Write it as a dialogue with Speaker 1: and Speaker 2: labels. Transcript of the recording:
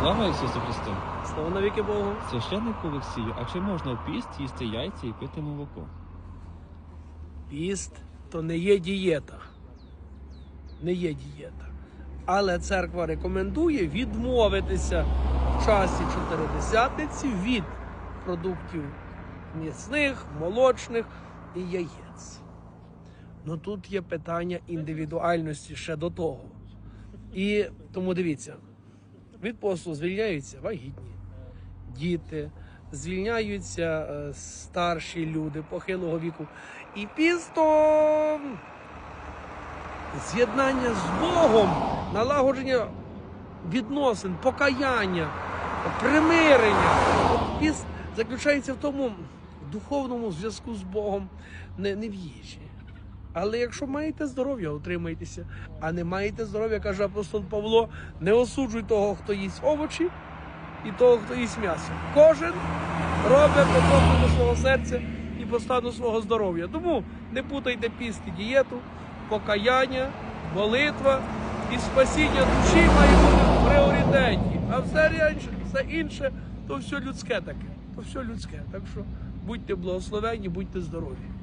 Speaker 1: Слава Ісусу Христу!
Speaker 2: Слава навіки Богу.
Speaker 1: Священнику Олексію, а чи можна в піст їсти яйця і пити молоко?
Speaker 2: Піст то не є дієта. Не є дієта. Але церква рекомендує відмовитися в часі чотиридесятниці від продуктів м'ясних, молочних і яєць. Ну тут є питання індивідуальності ще до того. І тому дивіться, від посту звільняються вагітні, діти, звільняються е, старші люди похилого віку. І пісто з'єднання з Богом, налагодження відносин, покаяння, примирення. Піст заключається в тому духовному зв'язку з Богом, не, не в їжі. Але якщо маєте здоров'я, утримайтеся. А не маєте здоров'я, каже апостол Павло, не осуджуй того, хто їсть овочі, і того, хто їсть м'ясо. Кожен робить по погляду свого серця і по стану свого здоров'я. Тому не путайте піст і дієту, покаяння, молитва і спасіння душі має бути в пріоритеті. А все інше, все інше то все людське таке. То все людське. Так що будьте благословенні, будьте здорові.